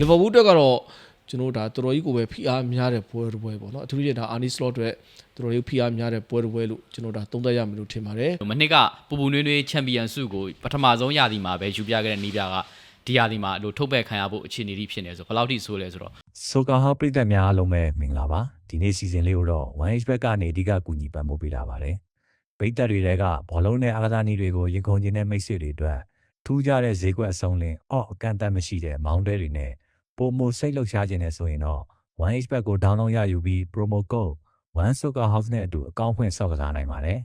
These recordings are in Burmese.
လီဗာပူးအတွက်ကတော့ကျွန်တော်တို့ဒါတော်တော်ကြီးကိုပဲဖိအားများတဲ့ပွဲတစ်ပွဲပေါ့နော်အထူးသဖြင့်ဒါအာနီစလော့အတွက်တော်တော်ကြီးဖိအားများတဲ့ပွဲတစ်ပွဲလို့ကျွန်တော်ဒါသုံးသပ်ရမယ်လို့ထင်ပါတယ်မနှစ်ကပူပူနွေးနွေးချန်ပီယံဆုကိုပထမဆုံးရာသီမှာပဲယူပြခဲ့တဲ့နီးပြကဒီရာသီမှာအလိုထုတ်ပယ်ခံရဖို့အခြေအနေကြီးဖြစ်နေဆိုဘယ်လောက်ထိဆိုးလဲဆိုတော့ဆိုကာဟာပရိသတ်များအားလုံးပဲမင်္ဂလာပါဒီနေ့စီစဉ်လေးကိုတော့ 1H ဘက်ကနေအဓိကကူညီပံ့ပိုးပေးလာပါတယ်ပရိသတ်တွေတဲကဘောလုံးနဲ့အားကစားနည်းတွေကိုရင်ခုန်ခြင်းနဲ့မိတ်ဆွေတွေအတွက်ထူးခြားတဲ့ဈေးကွက်အစုံလင်အော့အကန့်အသတ်မရှိတဲ့မောင်းတဲတွေနဲ့ ပုံမစိတ်လှုပ်ရှားခြင်းနဲ့ဆိုရင်တော့ 1H ဘက်ကို download ရယူပြီး promo code 1sokahouse နဲ့အတူအကောင့်ဖွင့်ဆောက်ကစားနိုင်ပါတယ်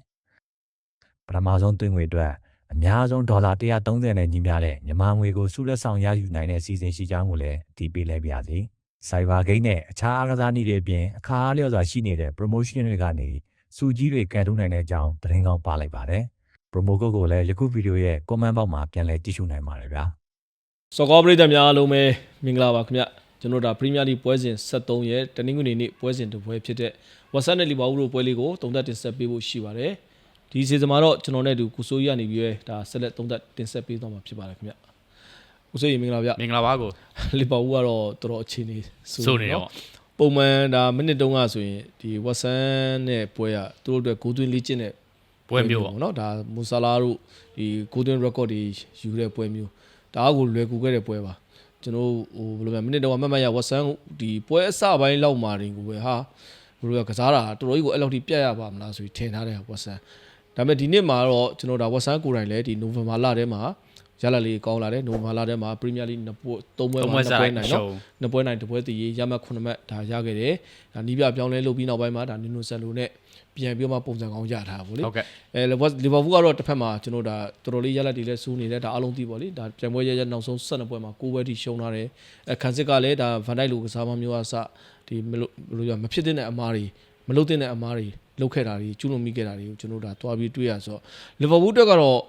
ပထမဆုံးသွင်းငွေအတွက်အများဆုံးဒေါ်လာ130နဲ့ညီမျှတဲ့မြန်မာငွေကိုစုလက်ဆောင်ရယူနိုင်တဲ့စီစဉ်ရှိကြောင်းကိုလည်းအတည်ပြုလိုက်ပါရစေ။ Cyber Game နဲ့အခြားအားကစားနည်းတွေအပြင်အခါအားလျော်စွာရှိနေတဲ့ promotion တွေကနေစုကြီးတွေကန်ထုတ်နိုင်တဲ့အကြောင်းသတင်းကောင်းပါလိုက်ပါတယ်။ promo code ကိုလည်းယခုဗီဒီယိုရဲ့ comment box မှာပြန်လည်ကြည့်ရှုနိုင်ပါတယ်ဗျာ။ စောကောပရိသတ်များအားလုံးပဲမင်္ဂလာပါခင်ဗျကျွန်တော်ဒါပရီးမီးယားလိပွဲစဉ်73ရဲ့တနင်္ဂနွေနေ့ပွဲစဉ်တစ်ပွဲဖြစ်တဲ့ WhatsApp နဲ့လီဗာပူးတို့ပွဲလေးကိုတုံသက်တင်ဆက်ပေးဖို့ရှိပါတယ်ဒီစီဇန်မှာတော့ကျွန်တော်နဲ့အတူကုဆိုးကြီးကနေပြီးရဲဒါဆက်လက်တုံသက်တင်ဆက်ပေးသွားမှာဖြစ်ပါတယ်ခင်ဗျကုဆိုးကြီးမင်္ဂလာဗျမင်္ဂလာပါကိုလီဗာပူးကတော့တော်တော်အခြေအနေဆိုးနေတော့ပုံမှန်ဒါမိနစ်တုန်းကဆိုရင်ဒီ WhatsApp နဲ့ပွဲကသူတို့အတွက်ဂိုးသွင်းလေးကျင့်တဲ့ပွဲမျိုးပေါ့နော်ဒါမူဆာလာတို့ဒီဂိုးသွင်း record တွေယူတဲ့ပွဲမျိုး ဒါအကိုလွယ်ကူခဲ့တဲ့ပွဲပါကျွန်တော်ဟိုဘယ်လိုလဲမိနစ်တော့မမတ်ရဝက်ဆန်ဒီပွဲအစပိုင်းလောက်မှာတင်ကိုပဲဟာဘယ်လိုလဲကစားတာတော်တော်ကြီးကိုအဲ့လောက်ထိပြတ်ရပါမလားဆိုပြီးထင်ထားတဲ့ဝက်ဆန်ဒါပေမဲ့ဒီနှစ်မှာတော့ကျွန်တော်ဒါဝက်ဆန်ကိုယ်တိုင်လည်းဒီနိုဝင်ဘာလထဲမှာရလာလေးကောင်းလာတယ်နိုဝင်ဘာလထဲမှာပရီးမီးယားလိနှစ်ပွဲသုံးပွဲမှာနှစ်ပွဲနိုင်နော်နှစ်ပွဲနိုင်တစ်ပွဲတည်ရရမှတ်ခုနှစ်မှတ်ဒါရခဲ့တယ်ဒါနီးပြပြောင်းလဲလုပ်ပြီးနောက်ပိုင်းမှာဒါနီနိုဆန်လိုနဲ့ ပြန်ပြီးမှပုံစံကောင်းရထားတာဗောလေဟုတ်ကဲ့အဲလီဗာလီဗာပူးကတော့တစ်ဖက်မှာကျွန်တော်ဒါတော်တော်လေးရလက်တွေလည်းစူးနေတယ်ဒါအလုံးသိပေါ့လေဒါပြန်ပွဲရရနောက်ဆုံး12ပွဲမှာ9ပွဲထိရှုံးထားတယ်အဲခန်စစ်ကလည်းဒါဗန်ဒိုက်လိုကစားမမျိုးအစဒီမလို့ဘယ်လိုရမဖြစ်တဲ့အမားတွေမလုပ်တဲ့အမားတွေလုပ်ခဲ့တာတွေကျူးလွန်မိခဲ့တာတွေကိုကျွန်တော်ဒါတွားပြီးတွေ့ရဆိုတော့လီဗာပူးအတွက်ကတော့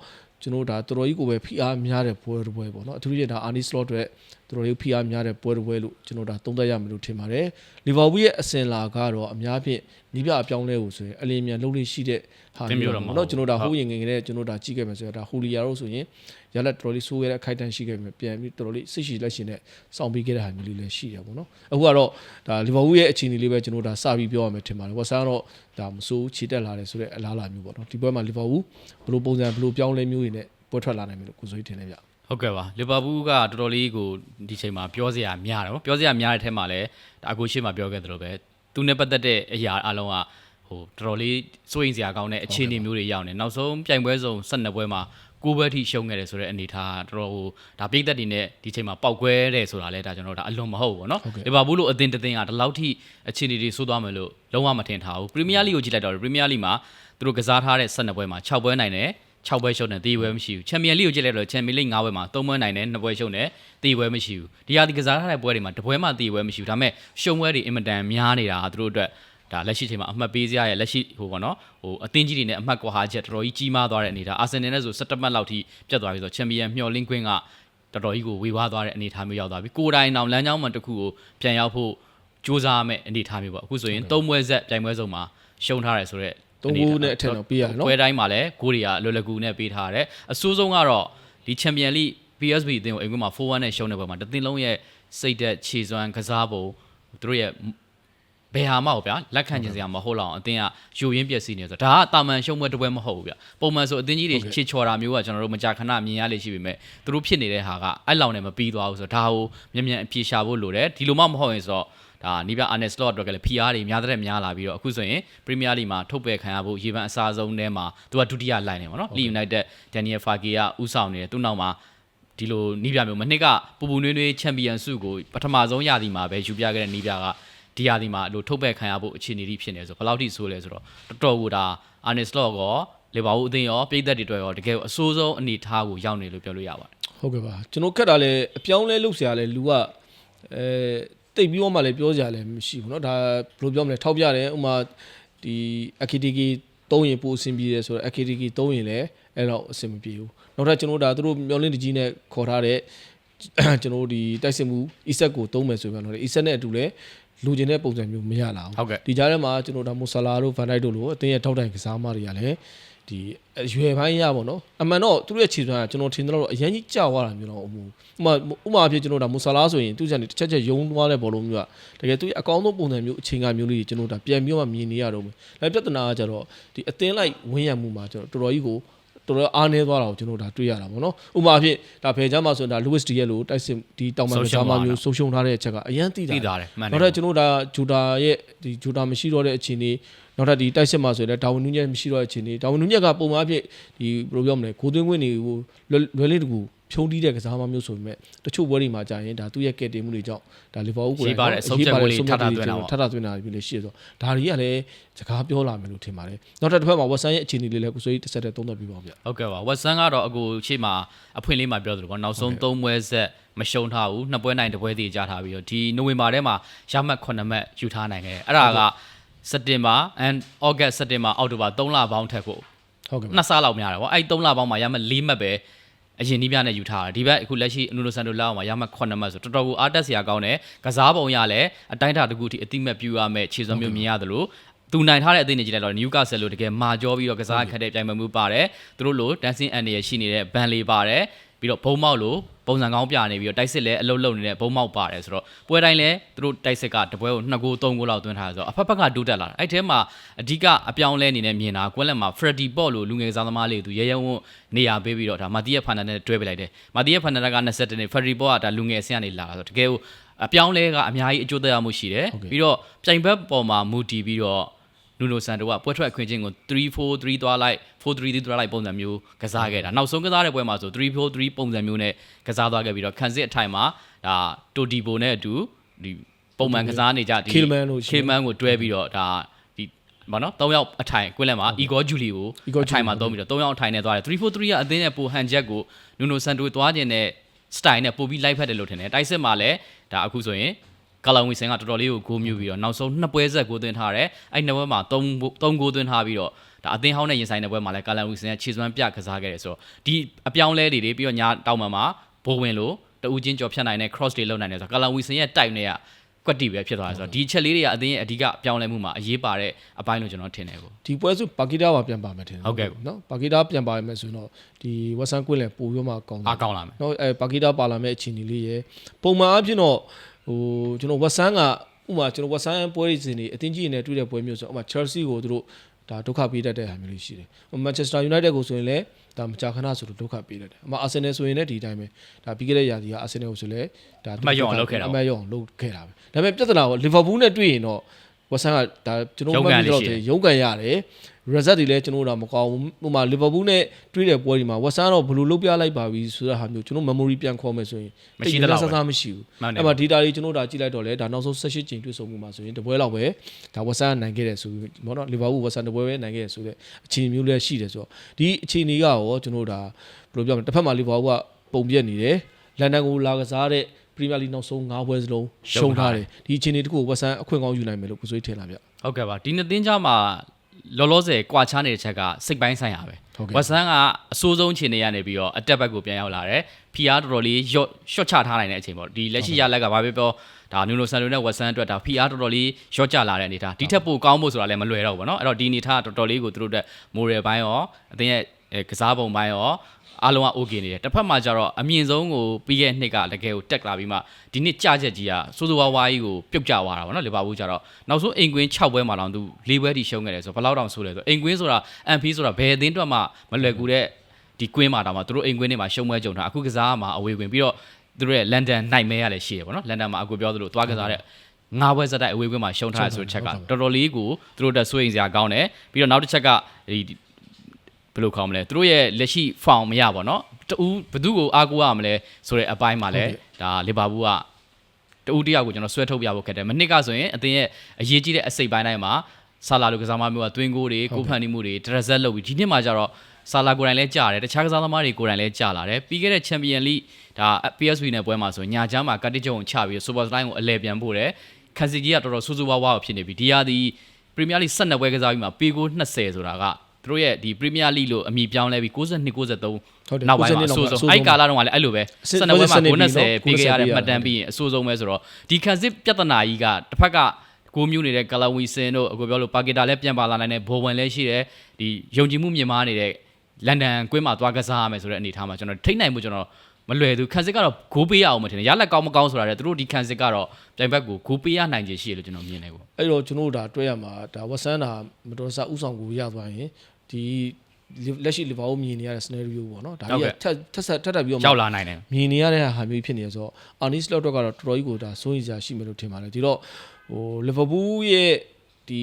ကျွန်တော်ဒါတော်တော်ကြီးကိုပဲဖိအားများတဲ့ပွဲတစ်ပွဲပေါ့နော်အထူးသဖြင့်ဒါအာနီစလော့အတွက် တော်တော်ကြီးဖိအားများတဲ့ပွဲတစ်ပွဲလို့ကျွန်တော်ဒါသုံးသပ်ရမယ်လို့ထင်ပါတယ်လီဗာပူးရဲ့အစင်လာကတော့အများဖြင့်နီးပြအပြောင်းလဲကိုဆိုရင်အလင်းမြန်လုံးလေးရှိတဲ့ဟာမျိုးပေါ့နော်ကျွန်တော်ဒါဟိုးရင်ငယ်ငယ်နဲ့ကျွန်တော်ဒါကြည့်ခဲ့မယ်ဆိုတော့ဒါဟူလီယာတို့ဆိုရင်ရလက်တော်တော်လေးဆိုးရတဲ့အခိုက်အတန့်ရှိခဲ့ပြီပြန်ပြီးတော်တော်လေးစိတ်ရှိလက်ရှင်နဲ့စောင့်ပြီးခဲ့တဲ့ဟာမျိုးလေးလည်းရှိတယ်ပေါ့နော်အခုကတော့ဒါလီဗာပူးရဲ့အခြေအနေလေးပဲကျွန်တော်ဒါစပြီးပြောရမယ်ထင်ပါတယ်ဝက်ဆန်ကတော့ဒါမဆိုးခြေတက်လာတယ်ဆိုတဲ့အလားအလာမျိုးပေါ့နော်ဒီပွဲမှာလီဗာပူးဘယ်လိုပုံစံဘယ်လိုပြောင်းလဲမျိုးတွေနဲ့ပွဲထွက်လာနိုင်မယ်လို့ကိုစိုးကြီးထင်တယ်ဗျ ဟုတ်ကဲ့ပါလီဗာပူးကတော်တော်လေးကိုဒီချိန်မှာပြောစရာများတယ်ဗောပြောစရာများတဲ့ထဲမှာလည်းဒါအကိုရှိမှပြောခဲ့သလိုပဲသူနဲ့ပတ်သက်တဲ့အရာအလုံးကဟိုတော်တော်လေးစိုးရင်စရာကောင်းတဲ့အခြေအနေမျိုးတွေရောက်နေနောက်ဆုံးပြိုင်ပွဲစုံ12ပွဲမှာကိုဘက်ထိရှုံးခဲ့တယ်ဆိုတဲ့အနေထားကတော်တော်ဟိုဒါပိတ်သက်တွေနဲ့ဒီချိန်မှာပောက်ကွဲတယ်ဆိုတာလဲဒါကျွန်တော်တို့ဒါအလွန်မဟုတ်ဘူးဗောနော်လီဗာပူးလိုအသင်းတစ်သင်းကဒီလောက်ထိအခြေအနေတွေဆိုးသွားမယ်လို့လုံးဝမထင်ထားဘူးပရီးမီးယားလိကိုကြည့်လိုက်တော့ပရီးမီးယားလိမှာသူတို့ကစားထားတဲ့12ပွဲမှာ6ပွဲနိုင်တယ် 6ပွဲရှုံးတယ်တီးပွဲမရှိဘူးချန်ပီယံလိကိုကြည့်လိုက်တော့ချန်ပီယံလိ9ပွဲမှာ3ပွဲနိုင်တယ်2ပွဲရှုံးတယ်တီးပွဲမရှိဘူးဒီဟာဒီကစားထားတဲ့ပွဲတွေမှာတပွဲမှတီးပွဲမရှိဘူးဒါပေမဲ့ရှုံးပွဲတွေအင်မတန်များနေတာဟာသူတို့အတွက်ဒါလက်ရှိချိန်မှာအမှတ်ပေးစရာရဲ့လက်ရှိဟိုပေါ့နော်ဟိုအသင်းကြီးတွေနဲ့အမှတ်ကွာဟာချက်တော်တော်ကြီးကြီးမားသွားတဲ့အနေဒါအာဆင်နယ်နဲ့ဆို17မှတ်လောက်ထိပြတ်သွားပြီဆိုတော့ချန်ပီယံမျှော်လင့်ခွင့်ကတော်တော်ကြီးကိုဝေဝါးသွားတဲ့အနေအထားမျိုးရောက်သွားပြီကိုယ်တိုင်အောင်လမ်းကြောင်းမှတစ်ခုကိုပြန်ရောက်ဖို့စူးစမ်းရမယ့်အနေအထားမျိုးပေါ့အခုဆိုရင်3ပွဲဆက်ပြိုင်ပွဲစုံမှာရှုံးထားတယ်ဆိုတော့ သုံးခုနဲ့အထက်တော့ပေးရတယ်နော်ပွဲတိုင်းမှာလည်းဂိုးတွေကလွယ်လွယ်ကူနဲ့ပေးထားရတယ်အဆိုးဆုံးကတော့ဒီချန်ပီယံလိ PSV အသင်းကိုအိမ်ကွင်းမှာ4-1နဲ့ရှုံးတဲ့ပွဲမှာတစ်သင်းလုံးရဲ့စိတ်သက်ခြေစွမ်းကစားပုံသူတို့ရဲ့ဘယ်ဟာမှဟုတ်ဗျာလက်ခံချင်စရာမဟုတ်လောက်အောင်အသင်းကယူရင်းပျက်စီးနေဆိုတော့ဒါကတာမန်ရှုံးပွဲတစ်ပွဲမဟုတ်ဘူးဗျပုံမှန်ဆိုအသင်းကြီးတွေချစ်ချော်တာမျိုးကကျွန်တော်တို့မကြာခဏမြင်ရလေရှိပေမဲ့သူတို့ဖြစ်နေတဲ့ဟာကအဲ့လောက်နဲ့မပြီးသွားဘူးဆိုတော့ဒါကိုမြန်မြန်အပြေရှာဖို့လိုတယ်ဒီလိုမှမဟုတ်ရင်ဆိုတော့ ဒါနီးပြအာနယ်စလော့အတွက်ကလည်း PR တွေများတဲ့များလာပြီးတော့အခုဆိုရင်ပရီးမီးယားလိမှာထုတ်ပယ်ခံရဖို့ရေပန်းအစားဆုံးထဲမှာသူကဒုတိယလိုက်နေပါတော့လီယူနိုက်တက်ဒန်နီယယ်ဖာဂီကဥဆောင်နေတယ်သူ့နောက်မှာဒီလိုနီးပြမျိုးမနှစ်ကပူပူနွေးနွေးချန်ပီယံဆုကိုပထမဆုံးရာသီမှာပဲယူပြခဲ့တဲ့နီးပြကဒီရာသီမှာအလိုထုတ်ပယ်ခံရဖို့အခြေအနေကြီးဖြစ်နေဆိုဘယ်လောက်ထိဆိုးလဲဆိုတော့တော်တော်ကိုဒါအာနယ်စလော့ကောလေဘာဦးအသင်းရောပြည်သက်တွေတွေ့ရောတကယ်အဆိုးဆုံးအနေအထားကိုရောက်နေလို့ပြောလို့ရပါတယ် ဟုတ်ကဲ့ပါကျွန်တော်ခက်တာလဲအပြောင်းလဲလုပ်เสียရလဲလူကအဲ တိတ်ပြီးတော့မှလည်းပြောစရာလည်းမရှိဘူးเนาะဒါဘယ်လိုပြောမလဲထောက်ပြတယ်ဥမာဒီ AKTK သုံးရင်ပိုအဆင်ပြေတယ်ဆိုတော့ AKTK သုံးရင်လည်းအဲ့တော့အဆင်မပြေဘူးနောက်ထပ်ကျွန်တော်ဒါသူတို့မျောလင်းတကြီးနဲ့ခေါ်ထားတဲ့ ကျွန်တော်တို့ဒီတိုက်စစ်မှု ESET ကိုသုံးမယ်ဆိုရင်တော့ ESET နဲ့အတူလဲလူကျင်တဲ့ပုံစံမျိုးမရလာဘူး ဟုတ်ကဲ့ ဒီကြားထဲမှာကျွန်တော်ဒါမိုဆာလာတို့ဗန်ဒိုက်တို့လိုအသင်းရဲ့ထောက်တိုင်ကစားမတွေကလည်း ဒီအရွယ်ပိုင်းရပါတော့အမှန်တော့သူတို့ရဲ့ခြေစွမ်းကကျွန်တော်ထင်တယ်လို့အရင်ကြီးကြောက်သွားတာမျိုးတော့မဟုတ်ဘူးဥမာဥမာအဖြစ်ကျွန်တော်ဒါမူဆာလာဆိုရင်သူကတစ်ချက်ချက်ယုံသွားတဲ့ဘောလုံးမျိုးကတကယ်သူအကောင်းဆုံးပုံစံမျိုးအချိန်ကမျိုးလေးကြီးကျွန်တော်ဒါပြန်ပြီးမှမြင်နေရတော့မယ်ဒါပြဿနာကကြတော့ဒီအသင်းလိုက်ဝင်းရမှုမှာကျွန်တော်တော်တော်ကြီးကို တော်တော်အားနေသွားတာကိုကျွန်တော်ဒါတွေ့ရတာပေါ့နော်ဥပမာအဖြစ်ဒါဖယ်ချမ်းမှာဆိုရင်ဒါ Lewis D ရဲ့လိုတိုက်စစ်ဒီတောင်ပန်ကစားမမျိုးဆုံးရှုံးထားတဲ့အချက်ကအရန်သိတာသိတာတယ်မှန်တယ်နောက်ထပ်ကျွန်တော်ဒါဂျူတာရဲ့ဒီဂျူတာမရှိတော့တဲ့အခြေအနေနောက်ထပ်ဒီတိုက်စစ်မှာဆိုရင်လည်းဒါဝင်နူးညက်မရှိတော့တဲ့အခြေအနေဒါဝင်နူးညက်ကပုံမှန်အဖြစ်ဒီဘယ်လိုပြောမလဲဂိုးသွင်းခွင့်တွေကိုလွယ်လွယ်လေးတကူ ဖြုံးတီးတဲ့ကစားမမျိုးဆိုပေမဲ့တချို့ပွဲတွေမှာကြာရင်ဒါသူ့ရဲ့ကဲတင်မှုတွေကြောင့်ဒါလီဗာပူးကိုယ်ရှိပါတဲ့အဆုံးဖြတ်မှုလေးထပ်ထပ်သွင်းတာပေါ့ထပ်ထပ်သွင်းတာမျိုးလေးရှိရဆိုဒါတွေကလည်းစကားပြောလာမယ်လို့ထင်ပါတယ်နောက်ထပ်တစ်ဖက်မှာဝက်ဆန်ရဲ့အခြေအနေလေးလည်းကိုစိုးကြီးတစ်ဆက်တည်းသုံးသပ်ပြပါဦးဗျဟုတ်ကဲ့ပါဝက်ဆန်ကတော့အခုရှေ့မှာအဖွင့်လေးမှာပြောသလိုပေါ့နောက်ဆုံး3ပွဲဆက်မရှုံးထားဘူးနှစ်ပွဲနိုင်တစ်ပွဲတည်ကြထားပြီးတော့ဒီနိုဝင်ဘာထဲမှာရမှတ်9မှတ်ယူထားနိုင်ခဲ့တယ်အဲ့ဒါကစက်တင်ဘာ and August စက်တင်ဘာအောက်တိုဘာ3လပေါင်းထက်ကိုဟုတ်ကဲ့ပါနှစ်ဆလောက်များတယ်ဗောအဲ့3လပေါင်းမှာရမှတ်4မှတ်ပဲ အရင်နီးပြနဲ့ယူထားတာဒီဘက်အခုလက်ရှိအနူနိုဆန်တိုလောက်မှာရမှတ်9မှတ်ဆိုတော်တော်ကိုအားတက်စရာကောင်းတယ်ကစားပုံရလဲအတိုင်းအတာတစ်ခုထိအတိမတ်ပြူရမယ်ခြေစွမ်းမျိုးမြင်ရတယ်လို့သူနိုင်ထားတဲ့အသင်းတွေကြည့်လိုက်တော့နယူကာဆယ်လို့တကယ်မာကြောပြီးတော့ကစားခက်တဲ့ပြိုင်ပွဲမှုပါတယ်သူတို့လို dancing and ရရှိနေတဲ့ဘန်လီပါတယ် ပြီးတော့ဘုံမောက်လိုပုံစံကောင်းပြနေပြီးတော့တိုက်စစ်လဲအလုတ်လုံနေတဲ့ဘုံမောက်ပါတယ်ဆိုတော့ပွဲတိုင်းလဲသူတို့တိုက်စစ်ကတပွဲကို2ဂိုး3ဂိုးလောက်သွင်းထားတယ်ဆိုတော့အဖက်ဖက်ကတိုးတက်လာတာအဲ့ထဲမှာအဓိကအပြောင်းလဲအနေနဲ့မြင်တာကွက်လက်မှာ Freddy Port လို့လူငယ်ကစားသမားလေးသူရဲရဲဝံ့နေရာပေးပြီးတော့ဒါမာတီယက်ဖန်နန်နဲ့တွဲပေးလိုက်တယ်မာတီယက်ဖန်နန်က22နှစ် Freddy Port ကဒါလူငယ်အဆင့်ကနေလာတာဆိုတော့တကယ်ကိုအပြောင်းလဲကအများကြီးအကျိုးသက်ရောက်မှုရှိတယ်ပြီးတော့ပြိုင်ဘက်ပေါ်မှာမူတည်ပြီးတော့ နူနိုဆန်တိုကပွဲထွက်ခွင့်ချင်းကို3-4-3သွားလိုက်4-3-3သွားလိုက်ပုံစံမျိုးကစားခဲ့တာနောက်ဆုံးကစားတဲ့ပွဲမှာဆို3-4-3ပုံစံမျိုးနဲ့ကစားသွားခဲ့ပြီးတော့ခန်းစစ်အထိုင်မှာဒါတိုတီဘိုနဲ့အတူဒီပုံမှန်ကစားနေကြဒီ Killman လို့ရှိခေမန်ကိုတွဲပြီးတော့ဒါဒီဘာနော်၃ယောက်အထိုင်ကွင်းလက်မှာ Igor Juli ကို Igor အထိုင်မှာသုံးပြီးတော့၃ယောက်အထိုင်နဲ့သွားတယ်3-4-3ကအသင်းရဲ့ပိုဟန်ချက်ကိုနူနိုဆန်တိုသွားခြင်းနဲ့ style နဲ့ပို့ပြီးလိုက်ဖက်တယ်လို့ထင်တယ်တိုက်စစ်မှာလည်းဒါအခုဆိုရင် ကာလာဝီဆန်ကတော်တော်လေးကိုဂိုးမြူပြီးတော့နောက်ဆုံးနှစ်ပွဲဆက်ဂိုးသွင်းထားတယ်အဲ့နှစ်ပွဲမှာ3 3ဂိုးသွင်းထားပြီးတော့ဒါအသင်းဟောင်းနဲ့ရင်ဆိုင်တဲ့ပွဲမှာလည်းကာလာဝီဆန်ကခြေစွမ်းပြကစားခဲ့တယ်ဆိုတော့ဒီအပြောင်းလဲတွေတွေပြီးတော့ညာတောက်မှမှာဘိုးဝင်လို့တူးချင်းကြော်ဖြတ်နိုင်တဲ့ cross တွေလုပ်နိုင်တယ်ဆိုတော့ကာလာဝီဆန်ရဲ့တိုက်နဲ့ကကွက်တီပဲဖြစ်သွားတယ်ဆိုတော့ဒီချက်လေးတွေကအသင်းရဲ့အဓိကအပြောင်းလဲမှုမှာအရေးပါတဲ့အပိုင်းလို့ကျွန်တော်ထင်တယ်ကိုဒီပွဲစုပါကီတာပါပြန်ပါမယ်ထင်တယ်ဟုတ်ကဲ့နော်ပါကီတာပြန်ပါမယ်ဆိုရင်တော့ဒီဝက်ဆန်ကွင်းလည်းပို့ပြီးမှကောင်းတယ်အားကောင်းလာမယ်နော်အဲပါကီတာပါလာမဲ့အခြေအနေလေးရယ်ပုံမှန်အဖြစ်တော့ ဟိုကျွန်တော်ဝက်ဆန်ကဥမာကျွန်တော်ဝက်ဆန်ပွဲတွေစဉ်နေအတင်းကြီးနေတွေ့တဲ့ပွဲမျိုးဆိုဥမာ Chelsea ကိုသူတို့ဒါဒုက္ခပေးတတ်တဲ့ဟာမျိုးလေးရှိတယ်။ Manchester United ကိုဆိုရင်လည်းဒါမကြာခဏဆိုလို့ဒုက္ခပေးတတ်တယ်။အမ Arsenal ဆိုရင်လည်းဒီအတိုင်းပဲဒါပြီးခဲ့တဲ့ရာသီက Arsenal ကိုဆိုလည်းဒါအမှတ်ရအောင်လုပ်ခဲ့တာပေါ့အမှတ်ရအောင်လုပ်ခဲ့တာပဲ။ဒါပေမဲ့ပြဿနာက Liverpool နဲ့တွေ့ရင်တော့ ဝက်ဆန်ကဒါကျွန်တော်မှတ်ပြီးတော့ရုန်းကန်ရတယ်။ result တွေလည်းကျွန်တော်တို့မကောင်းဘူး။ဥပမာ Liverpool နဲ့တွေ့တဲ့ပွဲဒီမှာဝက်ဆန်ကတော့ဘယ်လိုလုပ်ပြလိုက်ပါပြီဆိုတဲ့ဟာမျိုးကျွန်တော် memory ပြန်ခေါ်မယ်ဆိုရင်မရှိသလောက်ပဲဆဆမရှိဘူးမှန်တယ်အဲ့မှာ data တွေကျွန်တော်ဒါကြည့်လိုက်တော့လေဒါနောက်ဆုံး18ချိန်တွေ့ဆုံမှုမှာဆိုရင်တပွဲလောက်ပဲဒါဝက်ဆန်နိုင်ခဲ့တယ်ဆိုပြီးဘောနော်လီဗာပူးဝက်ဆန်တပွဲပဲနိုင်ခဲ့တယ်ဆိုတဲ့အခြေအနေမျိုးလည်းရှိတယ်ဆိုတော့ဒီအခြေအနေကရောကျွန်တော်ဒါဘယ်လိုပြောမလဲတစ်ဖက်မှာလီဗာပူးကပုံပြက်နေတယ်လန်ဒန်ကိုလာကစားတဲ့ ပရီးမီယာလိနောက်ဆုံး9ပွဲစလုံးရှုံးထားတယ်ဒီအခြေအနေတခုကိုဝက်ဆန်အခွင့်ကောင်းယူနိုင်မယ်လို့ကိုစိုးထင်လာဗျဟုတ်ကဲ့ပါဒီနှစ်သင်းကြားမှာလောလောဆယ်ကွာခြားနေတဲ့ချက်ကစိတ်ပိုင်းဆိုင်ရာပဲဟုတ်ကဲ့ဝက်ဆန်ကအစိုးဆုံးခြေနေရနေပြီးတော့အတက်ဘက်ကိုပြန်ရောက်လာတယ်ဖီအားတော်တော်လေးရော့ရှော့ချထားနိုင်တဲ့အချိန်ပေါ့ဒီလက်ရှိရလက်ကဘာပဲပြောဒါနူနိုဆန်လိုနဲ့ဝက်ဆန်အတွက်ဒါဖီအားတော်တော်လေးရော့ချလာတဲ့အနေထားဒီထက်ပိုကောင်းဖို့ဆိုတာလည်းမလွယ်တော့ဘူးပေါ့နော်အဲ့တော့ဒီအနေထားကတော်တော်လေးကိုသူတို့အတွက်မိုရယ်ပိုင်းရောအတင်းရဲ့အဲကစားပုံပိုင်းရော အားလုံးက okay နေတယ်တစ်ဖက်မှာကျတော့အမြင့်ဆုံးကိုပြီးခဲ့တဲ့နှစ်ကတကယ်ကိုတက်လာပြီးမှဒီနှစ်ကြချက်ကြီးကစိုးစိုးဝါးဝါးကြီးကိုပြုတ်ကျသွားတာပေါ့နော်လီဗာပူးကျတော့နောက်ဆုံးအိမ်ကွင်း6ပွဲမှာတောင်သူ၄ပွဲထိရှုံးခဲ့တယ်ဆိုတော့ဘယ်လောက်တောင်ဆိုးလဲဆိုအိမ်ကွင်းဆိုတာ MP ဆိုတာဘယ်အသင်းအတွက်မှမလွယ်ကူတဲ့ဒီကွင်းမှာတောင်မှသူတို့အိမ်ကွင်းတွေမှာရှုံးပွဲကြုံတာအခုကစားမှာအဝေးကွင်းပြီးတော့သူတို့ရဲ့လန်ဒန်နိုင်မဲရလည်းရှိတယ်ပေါ့နော်လန်ဒန်မှာအခုပြောသလိုသွားကစားတဲ့ငါးပွဲစတိုက်အဝေးကွင်းမှာရှုံးထားတယ်ဆိုတဲ့ချက်ကတော်တော်လေးကိုသူတို့တက်ဆွေးရင်စရာကောင်းတယ်ပြီးတော့နောက်တစ်ချက်ကဒီ ဘယ်လိုခေါ်မလဲသူတို့ရဲ့လက်ရှိဖောင်မရပါတော့တူဘသူ့ကိုအားကိုးရမလဲဆိုတဲ့အပိုင်းမှာလဲဒါလီဗာပူးကတူတယောက်ကိုကျွန်တော်ဆွဲထုတ်ပြဖို့ခက်တယ်မနစ်ကဆိုရင်အသင်းရဲ့အရေးကြီးတဲ့အစိပ်ပိုင်းတိုင်းမှာဆာလာလိုကစားမမျိုးကတွင်းကိုတွေကိုဖန်တီမှုတွေဒရက်ဇက်လုပ်ပြီးဒီနှစ်မှာကျတော့ဆာလာကိုယ်တိုင်လည်းကြားတယ်တခြားကစားသမားတွေကိုယ်တိုင်လည်းကြားလာတယ်ပြီးခဲ့တဲ့ချန်ပီယံလိဒါ PSV နဲ့ပွဲမှာဆိုညာချမ်းမှာကတ်တစ်ကျုံချပြီးစူပါစလိုင်းကိုအလဲပြန်ပို့တယ်ခန်စီကြီးကတော်တော်ဆူဆူဝါးဝါးဖြစ်နေပြီဒီဟာဒီပရီးမီးယားလိ12ပွဲကစားပြီးမှပေကို20ဆိုတာက သူတို့ရဲ့ဒီပရီးမီးယားလိလို့အမည်ပြောင်းလဲပြီး62 93ဟုတ်တယ်နောက်ပိုင်းမှာအဆိုးဆုံးအဲ့ကာလာတော့ကလည်းအဲ့လိုပဲစစ်12ပွဲမှာစစ်နေပြီနော်90ပေးခဲ့ရတဲ့90မှတ်တမ်းပြီးရင်အဆိုးဆုံးပဲဆိုတော့ဒီခံစစ်ပြဿနာကြီးကတစ်ဖက်ကကိုမျိုးနေတဲ့ကလာဝီစင်တို့အခုပြောလို့ပါကီတာလည်းပြန်ပါလာနိုင်တဲ့ဘောဝင်လည်းရှိတယ်ဒီယုံကြည်မှုမြင့်မားနေတဲ့လန်ဒန်ကွင်းမှာသွားကစားရမယ်ဆိုတဲ့အနေအထားမှာကျွန်တော်ထိတ်နိုင်မှုကျွန်တော်မလွယ်သူခန်းစစ်ကတော့ဂိုးပေးရအောင်မထင်နဲ့ရလက်ကောင်းမကောင်းဆိုတာလေသူတို့ဒီခန်းစစ်ကတော့ပြိုင်ဘက်ကိုဂိုးပေးရနိုင်ခြေရှိတယ်လို့ကျွန်တော်မြင်တယ်ကိုအဲ့တော့ကျွန်တော်တို့ဒါတွဲရမှာဒါဝက်ဆန်ဒါမတော်တဆဥဆောင်ကိုရသွားရင် ဒီလက်ရှိလီဗာပူးမြင်နေရတဲ့ scenario ပေါ့နော်ဒါဟုတ်ကြီးကဲ့ကထက်ထက်ဆက်ထက်တက်ပြီးတော့မှရောက်လာနိုင်တယ်မြင်နေရတဲ့ဟာမျိုးဖြစ်နေရဆိုတော့အာနီစလော့တော့ကတော့တော်တော်ကြီးကိုဒါစိုးရိမ်စရာရှိမယ်လို့ထင်ပါတယ်ဒီတော့ဟိုလီဗာပူးရဲ့ဒီ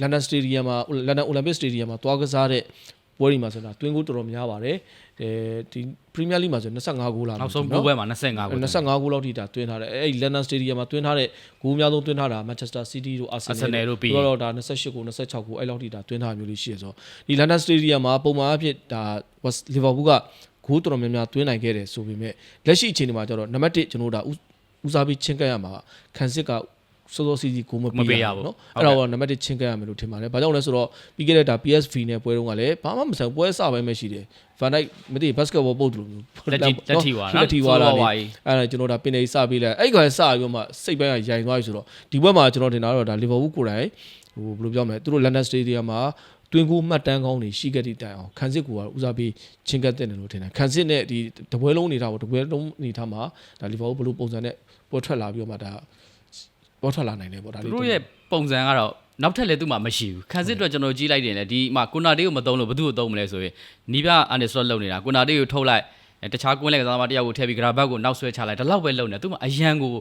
လန်ဒန်စတေဒီယမ်မှာလန်ဒန်အိုလံပစ်စတေဒီယမ်မှာသွားကစားတဲ့ ပွဲဒီမှာဆိုတာတွင်းကိုတော်တော်များပါတယ်အဲဒီပရီးမီးယားလိမှာဆို25ဂိုးလာနောက်ဆုံးကိုပွဲမှာ25ကို25ဂိုးလောက်ထိဒါတွင်းထားတယ်အဲ့ဒီလန်ဒန်စတေဒီယမ်မှာတွင်းထားတဲ့ဂိုးအများဆုံးတွင်းထားတာမန်ချက်စတာစီးတီးတို့အာဆင် Arsenal နယ်တို့ပြီးတော့ဒါ28ဂိုး26ဂိုးအဲ့လောက်ထိဒါတွင်းထားမျိုးလေးရှိရဆိုတော့ဒီလန်ဒန်စတေဒီယမ်မှာပုံမှန်အဖြစ်ဒါလီဗာပူးကဂိုးတော်တော်များများတွင်းနိုင်ခဲ့တယ်ဆိုပေမဲ့လက်ရှိအခြေအနေမှာကျတော့နံပါတ်1ကျွန်တော်တို့ဒါဦးစားပြီးချင်းကပ်ရမှာခန်းစစ်က စောစောစီးစီးဂိုးမပေးရဘူးเนาะအဲ့တော့နံပါတ်1ချင်းကပ်ရမယ်လို့ထင်ပါတယ်ဘာကြောင့်လဲဆိုတော့ပြီးခဲ့တဲ့ဒါ PSV နဲ့ပွဲတုန်းကလည်းဘာမှမဆိုင်ပွဲအစပိုင်းပဲရှိတယ်ဗန်ဒိုက်မသိဘတ်စကတ်ဘောပုတ်တယ်လို့မျိုး လက်ထိလက်ထိပါနော် လက်ထိသွားတာ ဆိုး လေ သွားပြီ အဲ့ဒါကျွန်တော်ဒါပင်နေစပြီးလဲအဲ့ကောင်စပြီးတော့မှစိတ်ပိုင်းကရိုင်သွားပြီဆိုတော့ဒီဘက်မှာကျွန်တော်တင်တာတော့ဒါလီဗာပူးကိုယ်တိုင်ဟိုဘယ်လိုပြောမလဲသူတို့လန်ဒန်စတေဒီယမ်မှာတွင်ကူမှတ်တမ်းကောင်းတွေရှိခဲ့တဲ့တိုင်အောင်ခန်းစစ်ကူကဦးစားပေးချင်းကပ်တဲ့တယ်လို့ထင်တယ်ခန်းစစ်နဲ့ဒီတပွဲလုံးအနေထားပေါ့တပွဲလုံးအနေထားမှာဒါလီဗာပူးဘယ်လိုပုံစံနဲ့ပေါ်ထွက်လာပြီးတော့မှဒါ ပေါ်ထွက်လာနိုင်တယ်ပေါ့ဒါသူလေးတို့ရဲ့ပုံစံကတော့နောက်ထပ်လည်းသူ့မှာမရှိဘူးခန်းစစ်အတွက်ကျွန်တော်ကြီးလိုက်တယ်လေဒီမှာကွန်နာတေးကိုမသုံးလို့ဘယ်သူ့ကိုသုံးမလဲဆိုရင်နီးပြအန်ဒစ်စလော့လုံနေတာကွန်နာတေးကိုထုတ်လိုက်အဲတခြားကွင်းလက်ကစားသမားတယောက်ကိုထည့်ပြီးဂရာဘတ်ကိုနောက်ဆွဲချလိုက်ဒါလောက်ပဲလုံနေသူ့မှာအရန်ကို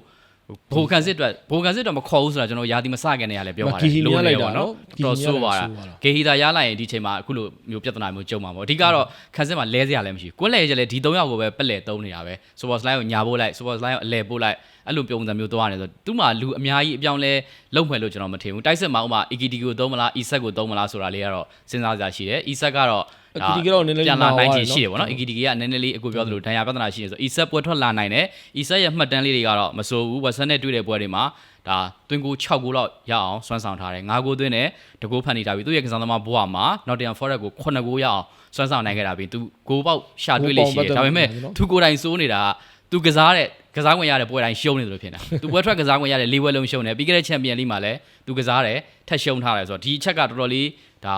ဘိုကန်စစ်အတွက်ဘိုကန်စစ်အတွက်မခေါ်ဘူးဆိုတာကျွန်တော်ယာတီမစကန်နေရလဲပြောပါတယ်ဂီဟီနီရလိုက်တာနော်တော်ဆိုးပါတာဂီဟီနီရလိုက်တာဂေဟီတာရလိုက်ရင်ဒီချိန်မှာအခုလိုမျိုးပြဿနာမျိုးကြုံမှာပေါ့အဓိကတော့ခန်းစစ်မှာလဲစရာလည်းမရှိဘူးကွန်းလဲကျလဲဒီ၃ယောက်ကိုပဲပက်လဲသုံးနေတာပဲစပေါ်စလိုင်းကိုညာပို့လိုက်စပေါ်စလိုင်းကိုအလဲပို့လိုက်အဲ့လိုပုံစံမျိုးသွားနေဆိုသူ့မှာလူအများကြီးအပြောင်းလဲလုံဖွယ်လို့ကျွန်တော်မထင်ဘူးတိုက်စစ်မှာဥမာ EKD ကိုသုံးမလား ESET ကိုသုံးမလားဆိုတာလေးကတော့စဉ်းစားစရာရှိတယ် ESET ကတော့ EKD ကတော့နည်းနည်းလေးပြန်လာနိုင်ချေမာသွားတယ်နော်ရှိတယ်ဗောနော် EKD ကနည်းနည်းလေးအခုပြောသလိုဒဏ်ရာပြဿနာရှိနေဆို ESET ပွဲထွက်လာနိုင်တယ် ESET ရဲ့မှတ်တမ်းလေးတွေကတော့မစိုးဘူး Western နဲ့တွေ့တဲ့ပွဲတွေမှာဒါတွင်ကို6ဂိုးလောက်ရအောင်စွမ်းဆောင်ထားတယ်9ဂိုးသွင်းတယ်တဂိုးဖန်နေထားပြီသူ့ရဲ့ကစားသမားဘဝမှာ Nottingham Forest ကို9ဂိုးရအောင်စွမ်းဆောင်နိုင်ခဲ့တာပြီသူဂိုးပေါက်ရှာတွေ့လေးရှိတယ်ဒါပေမဲ့သူကိုယ်တိုင်စိုးနေတာကသူကစားတဲ့ကစားဝင်ရတဲ့ပွဲတိုင်းရှုံးနေတယ်လို့ဖြစ်နေတာသူပွဲထွက်ကစားဝင်ရတဲ့၄ပွဲလုံးရှုံးတယ်ပြီးခဲ့တဲ့ချန်ပီယံလိမှာလည်းသူကစားတယ်ထက်ရှုံးထားတယ်ဆိုတော့ဒီအချက်ကတော်တော်လေးဒါ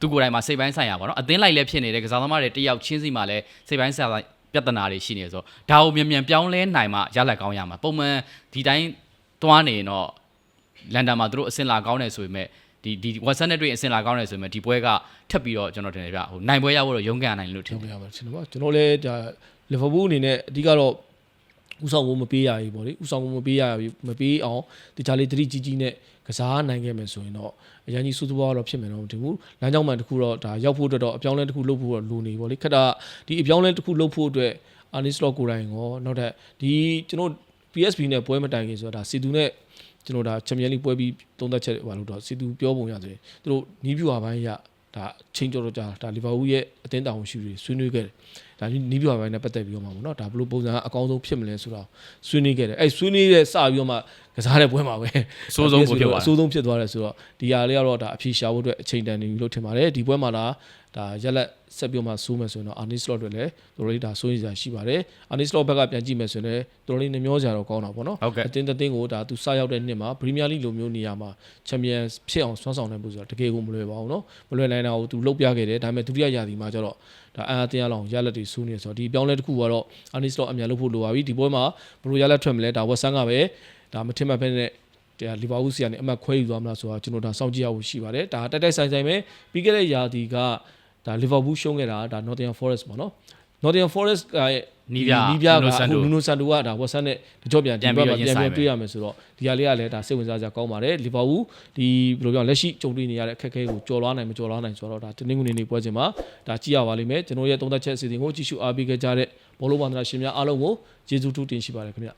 သူကိုယ်တိုင်မှာစိတ်ပိုင်းဆိုင်ရာပေါ့နော်အသင်းလိုက်လည်းဖြစ်နေတဲ့ကစားသမားတွေတယောက်ချင်းစီမှာလည်းစိတ်ပိုင်းဆိုင်ရာပြဿနာတွေရှိနေဆိုတော့ဒါကိုမြန်မြန်ပြောင်းလဲနိုင်မှရလက်ကောင်းရမှာပုံမှန်ဒီတိုင်းသွားနေရင်တော့လန်ဒန်မှာသူတို့အစင်လာကောင်းတယ်ဆိုပေမဲ့ဒီဒီဝက်ဆန်နဲ့တွေ့အစင်လာကောင်းတယ်ဆိုပေမဲ့ဒီပွဲကထပ်ပြီးတော့ကျွန်တော်ထင်တယ်ဗျဟိုနိုင်ပွဲရဖို့တော့ရုန်းကန်နိုင်လို့ထင်ပြောတယ်ပြရမှာရှင်တော့ကျွန်တော်လည်းဒါလီဗာပူးအနေနဲ့အဓိကတော့ ဥဆောင်ဖို့မပေးရဘူးပေါ့လေဥဆောင်ဖို့မပေးရဘူးမပေးအောင်ဒီချာလေးတတိကြီးကြီးနဲ့ကစားနိုင်ခဲ့မယ်ဆိုရင်တော့အရင်ကြီးစူးစူးပွားတော့ဖြစ်မယ်တော့မထင်ဘူးလမ်းကြောင်းမှန်တစ်ခုတော့ဒါရောက်ဖို့အတွက်တော့အပြောင်းလဲတစ်ခုလုပ်ဖို့တော့လိုနေပေါ့လေခက်တာဒီအပြောင်းလဲတစ်ခုလုပ်ဖို့အတွက်အာနီစလော့ကိုယ်တိုင်ရောနောက်ထပ်ဒီကျွန်တော် PSV နဲ့ပွဲမတိုင်ခင်ဆိုတာဒါစီတူနဲ့ကျွန်တော်ဒါချန်ပီယံလိပွဲပြီးသုံးသက်ချက်ဟိုလို့တော့စီတူပြောပုံရဆိုရင်သူတို့နီးပြူဟာပိုင်းရ ဒါချင်းကြောတော့ကြာဒါလီဗာပူးရဲ့အသင်းတောင်ရှိတွေဆွေးနွေးခဲ့တယ်ဒါနီးပြူဟာပိုင်းနဲ့ပတ်သက်ပြီးတော့မှာပေါ့နော်ဒါဘယ်လိုပုံစံအကောင်းဆုံးဖြစ်မလဲဆိုတော့ဆွေးနွေးခဲ့တယ်အဲ့ဆွေးနွေးတဲ့စပြီးတော့မှကစားတဲ့ပွဲမှာပဲအဆိုးဆုံးကိုဖြစ်သွားအဆိုးဆုံးဖြစ်သွားတယ်ဆိုတော့ဒီဟာလေးကတော့ဒါအဖြေရှာဖို့အတွက်အချိန်တန်နေပြီလို့ထင်ပါတယ်ဒီပွဲမှာဒါ ဒါရက်လက်ဆက်ပြုံးမှစိုးမယ်ဆိုရင်တော့ Arne Slot တွေလည်းတော်တော်လေးဒါစိုးရိမ်စရာရှိပါတယ် Arne Slot ဘက်ကပြန်ကြည့်မယ်ဆိုရင်လည်းတော်တော်လေးနှမျောစရာတော့ကောင်းတာပေါ့နော်အတင်းတင်းကိုဒါသူစရောက်တဲ့နှစ်မှာ Premier League လိုမျိုးနေရာမှာ Champion ဖြစ်အောင်ဆွမ်းဆောင်နိုင်ဖို့ဆိုတာတကယ်ကိုမလွယ်ပါဘူးနော်မလွယ်နိုင်တာကိုသူလှုပ်ပြခဲ့တယ်ဒါပေမဲ့ဒုတိယရာသီမှာကျတော့ဒါအာတင်းရအောင်ရက်လက်တွေစိုးနေဆိုတော့ဒီအပြောင်းလဲတစ်ခုကတော့ Arne Slot အမြန်လုပ်ဖို့လိုပါပြီဒီပွဲမှာဘလို့ရက်လက်ထွက်မလဲဒါ West Ham ကပဲဒါမထင်မှတ်ဖက်နဲ့တရားလီဗာပူးစီကနေအမှတ်ခွဲယူသွားမလားဆိုတာကျွန်တော်ဒါစောင့်ကြည့်ရဖို့ရှိပါတယ်ဒါတိုက်တိုက်ဆိုင်ဆိုင်ပဲပြီးခဲ့တဲ့ရာသီက ဒါလီဗာပူးရှုံးခဲ့တာဒါ Nottingham Forest ပေါ့နော် Nottingham Forest ကရဲ့နီးပြနီးပြက Nuno အခု Santo နူနိုဆန်တိုကဒါဝက်ဆန်နဲ့တကြော့ပြန်ပြန်ဒီပြီးဘက်တော့မှာရင်ပြန်ဆိုင်ပြန်မယ်တွေ့ရမယ်ဆိုတော့ဒီဟာလေးကလည်းဒါစိတ်ဝင်စားစရာကောင်းပါတယ်လီဗာပူးဒီဘယ်လိုပြောလဲလက်ရှိကြုံတွေ့နေရတဲ့အခက်အခဲကိုကျော်လွှားနိုင်မကျော်လွှားနိုင်ဆိုတော့ဒါတနင်္ဂနွေနေ့ပွဲစဉ်မှာဒါကြည့်ရပါလိမ့်မယ်ကျွန်တော်ရဲ့သုံးသက်ချက်အစီအစဉ်ကိုကြည့်ရှုအားပေးခဲ့ကြတဲ့ဘောလုံးဘာသာရှင်များအားလုံးကိုကျေးဇူးတူတင်ရှိပါတယ်ခင်ဗျ